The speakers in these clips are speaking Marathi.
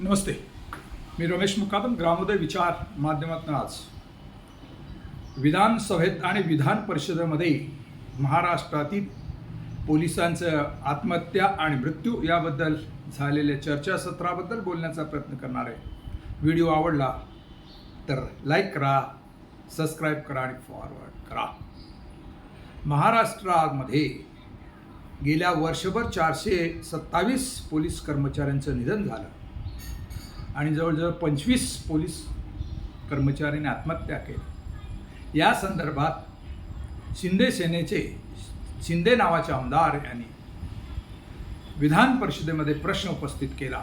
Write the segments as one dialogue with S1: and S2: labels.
S1: नमस्ते. मी रमेश मुकादम ग्रामोदय विचार माध्यमातून आज. विधानसभेत आणि विधान परिषदेमध्ये महाराष्ट्रातील पोलिसांचं आत्महत्या आणि मृत्यू याबद्दल झालेल्या चर्चासत्राबद्दल बोलण्याचा प्रयत्न करणार आहे. व्हिडिओ आवडला तर लाईक करा सबस्क्राईब करा आणि फॉरवर्ड करा. महाराष्ट्रामध्ये गेल्या वर्षभर चारशे सत्तावीस पोलीस कर्मचाऱ्यांचं निधन झालं. आणि जवळजवळ पंचवीस पोलीस कर्मचाऱ्यांनी आत्महत्या केली. या संदर्भात शिंदे सेनेचे शिंदे नावाचे आमदार यांनी विधान परिषदेमध्ये प्रश्न उपस्थित केला.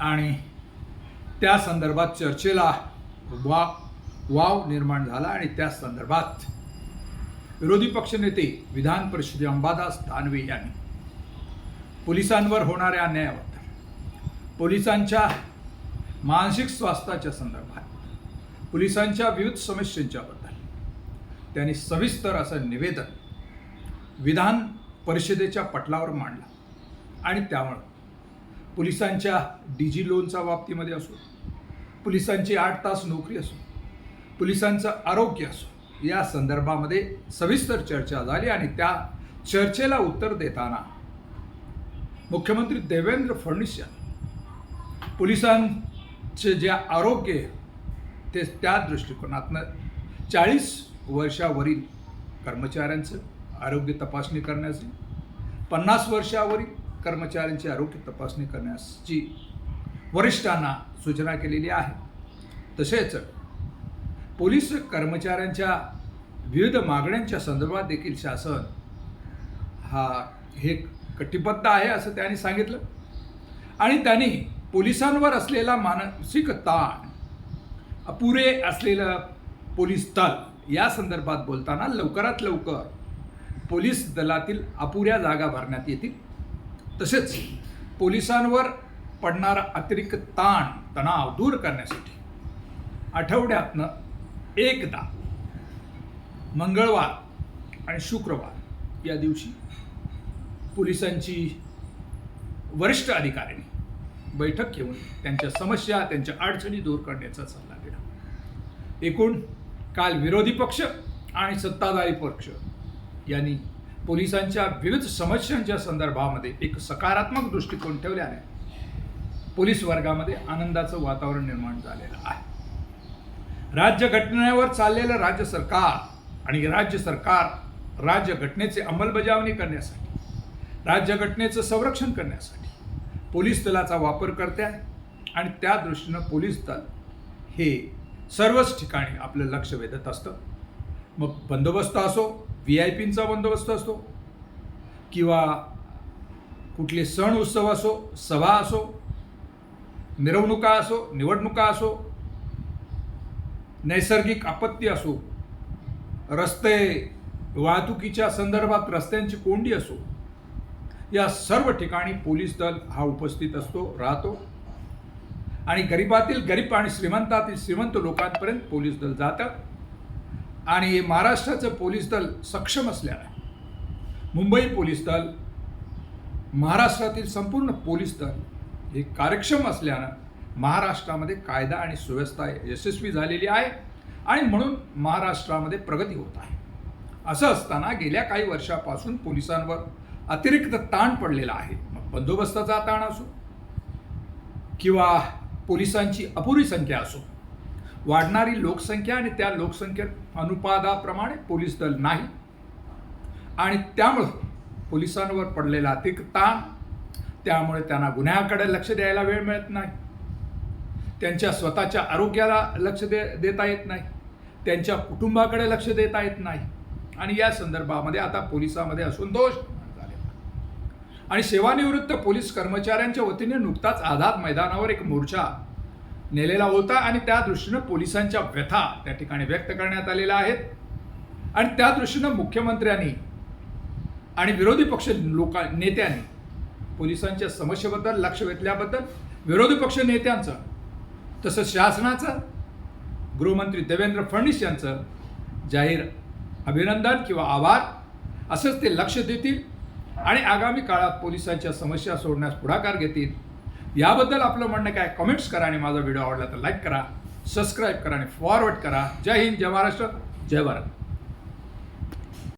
S1: आणि त्या संदर्भात चर्चेला वा वाव निर्माण झाला आणि त्या संदर्भात विरोधी पक्षनेते विधान परिषदे अंबादास दानवे यांनी पोलिसांवर होणाऱ्या अन्यायावर पोलिसांच्या मानसिक स्वास्थ्याच्या संदर्भात पोलिसांच्या विविध समस्यांच्याबद्दल त्यांनी सविस्तर असं निवेदन विधान परिषदेच्या पटलावर मांडलं. आणि त्यामुळं पोलिसांच्या डीजी लोनच्या बाबतीमध्ये असो पोलिसांची आठ तास नोकरी असो पोलिसांचं आरोग्य असो या संदर्भामध्ये सविस्तर चर्चा झाली आणि त्या चर्चेला उत्तर देताना मुख्यमंत्री देवेंद्र फडणवीस यांनी पोलिसांचे जे आरोग्य ते त्या दृष्टिकोनातनं चाळीस वर्षावरील कर्मचाऱ्यांचं आरोग्य तपासणी करण्याची पन्नास वर्षावरील कर्मचाऱ्यांची आरोग्य तपासणी करण्याची वरिष्ठांना सूचना केलेली आहे. तसेच पोलीस कर्मचाऱ्यांच्या विविध मागण्यांच्या संदर्भात देखील शासन हा हे कटिबद्ध आहे असं त्यांनी सांगितलं. आणि त्यांनी पोलिसांवर असलेला मानसिक ताण अपुरे असलेलं पोलीस दल या संदर्भात बोलताना लवकरात लवकर पोलीस दलातील अपुऱ्या जागा भरण्यात येतील. तसेच पोलिसांवर पडणारा अतिरिक्त ताण तणाव दूर करण्यासाठी आठवड्यातनं एकदा मंगळवार आणि शुक्रवार या दिवशी पोलिसांची वरिष्ठ अधिकाऱ्यांनी बैठक घेऊन त्यांच्या समस्या त्यांच्या अडचणी दूर करण्याचा सल्ला दिला. एकूण काल विरोधी पक्ष आणि सत्ताधारी पक्ष यांनी पोलिसांच्या विविध समस्यांच्या संदर्भामध्ये एक सकारात्मक दृष्टिकोन ठेवल्याने पोलीस वर्गामध्ये आनंदाचं वातावरण निर्माण झालेलं आहे. राज्यघटनेवर चाललेलं राज्य सरकार आणि राज्य सरकार राज्यघटनेचे अंमलबजावणी करण्यासाठी राज्यघटनेचं संरक्षण करण्यासाठी पोलीस दलाचा वापर करते आहे आणि त्या दृष्टीनं पोलीस दल हे सर्वच ठिकाणी आपलं लक्ष वेधत असतं. मग बंदोबस्त असो व्ही आय पींचा बंदोबस्त असतो किंवा कुठले सण उत्सव असो सभा असो मिरवणुका असो निवडणुका असो नैसर्गिक आपत्ती असो रस्ते वाहतुकीच्या संदर्भात रस्त्यांची कोंडी असो या सर्व ठिकाणी पोलीस दल हा उपस्थित असतो राहतो. आणि गरिबातील गरीब आणि श्रीमंतातील श्रीमंत लोकांपर्यंत पोलीस दल जातं. आणि महाराष्ट्राचं पोलीस दल सक्षम असल्यानं मुंबई पोलीस दल महाराष्ट्रातील संपूर्ण पोलीस दल हे कार्यक्षम असल्यानं महाराष्ट्रामध्ये कायदा आणि सुव्यवस्था यशस्वी झालेली आहे आणि म्हणून महाराष्ट्रामध्ये प्रगती होत आहे. असं असताना गेल्या काही वर्षापासून पोलिसांवर अतिरिक्त ताण पडलेला आहे. मग बंदोबस्ताचा ताण असो किंवा पोलिसांची अपुरी संख्या असो वाढणारी लोकसंख्या आणि त्या लोकसंख्ये अनुपादाप्रमाणे पोलीस दल नाही. आणि त्यामुळं पोलिसांवर पडलेला अतिरिक्त ताण त्यामुळे त्यांना गुन्ह्याकडे लक्ष द्यायला वेळ मिळत नाही. त्यांच्या स्वतःच्या आरोग्याला लक्ष दे देता येत नाही. त्यांच्या कुटुंबाकडे लक्ष देता येत नाही. आणि या संदर्भामध्ये आता पोलिसामध्ये असंतोष दोष आणि सेवानिवृत्त पोलीस कर्मचाऱ्यांच्या वतीने नुकताच आझाद मैदानावर एक मोर्चा नेलेला होता आणि त्या दृष्टीनं पोलिसांच्या व्यथा त्या ठिकाणी व्यक्त करण्यात आलेल्या आहेत. आणि त्या दृष्टीनं मुख्यमंत्र्यांनी आणि विरोधी पक्ष लोका नेत्यांनी पोलिसांच्या समस्येबद्दल लक्ष वेधल्याबद्दल विरोधी पक्ष नेत्यांचं तसंच शासनाचं गृहमंत्री देवेंद्र फडणवीस यांचं जाहीर अभिनंदन किंवा आभार असंच ते लक्ष देतील. आणि आगामी काळात पोलिसांच्या समस्या सोडण्यास पुढाकार घेतील. याबद्दल आपलं म्हणणं काय? कमेंट्स करा आणि माझा व्हिडिओ आवडला तर लाईक करा सबस्क्राईब करा आणि फॉरवर्ड करा. जय हिंद जय महाराष्ट्र जय भारत.